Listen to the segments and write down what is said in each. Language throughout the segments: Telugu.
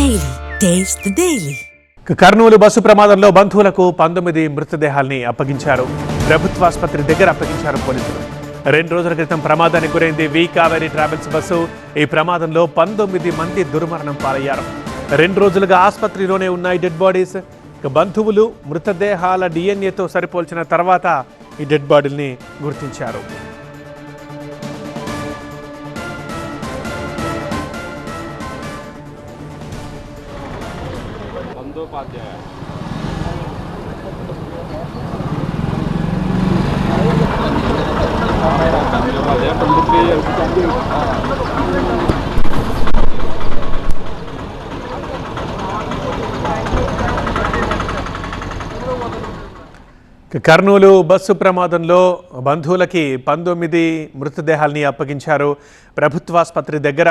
Daily taste daily Kurnool bus ప్రమాదంలో బంధువులకు పంతొమ్మిది మృతదేహాల్ని అప్పగించారు. ప్రభుత్వాసుపత్రి దగ్గర అప్పగించారు పోలీసులు. రెండు రోజుల క్రితం ప్రమాదానికి గురైంది వి కావేరీ ట్రావెల్స్ బస్సు. ఈ ప్రమాదంలో పంతొమ్మిది మంది దుర్మరణం పాలయ్యారు. రెండు రోజులుగా ఆసుపత్రిలోనే ఉన్నాయి డెడ్ బాడీస్. బంధువులు మృతదేహాల డిఎన్ఏతో సరిపోల్చిన తర్వాత ఈ డెడ్ బాడీల్ని గుర్తించారు. బందోపాధ్యాయ కర్నూలు బస్సు ప్రమాదంలో బంధువులకి పంతొమ్మిది మృతదేహాల్ని అప్పగించారు. ప్రభుత్వాసుపత్రి దగ్గర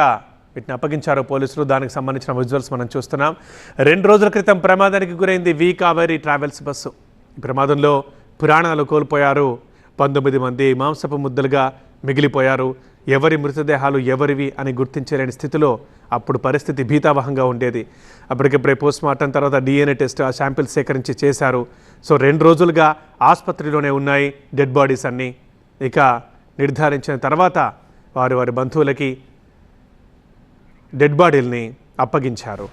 వీటిని అప్పగించారు పోలీసులు. దానికి సంబంధించిన విజువల్స్ మనం చూస్తున్నాం. రెండు రోజుల క్రితం ప్రమాదానికి గురైంది వి కావేరీ ట్రావెల్స్ బస్సు. ఈ ప్రమాదంలో పురాణాలు కోల్పోయారు. పంతొమ్మిది మంది మాంసపు ముద్దలుగా మిగిలిపోయారు. ఎవరి మృతదేహాలు ఎవరివి అని గుర్తించలేని స్థితిలో అప్పుడు పరిస్థితి భీతావహంగా ఉండేది. అప్పటికిప్పుడే పోస్ట్ మార్టం తర్వాత డిఎన్ఏ టెస్ట్ ఆ శాంపిల్స్ సేకరించి చేశారు. సో రెండు రోజులుగా ఆసుపత్రిలోనే ఉన్నాయి డెడ్ బాడీస్ అన్నీ. ఇక నిర్ధారించిన తర్వాత వారి వారి బంధువులకి డెడ్ బాడీల్ని అప్పగించారు.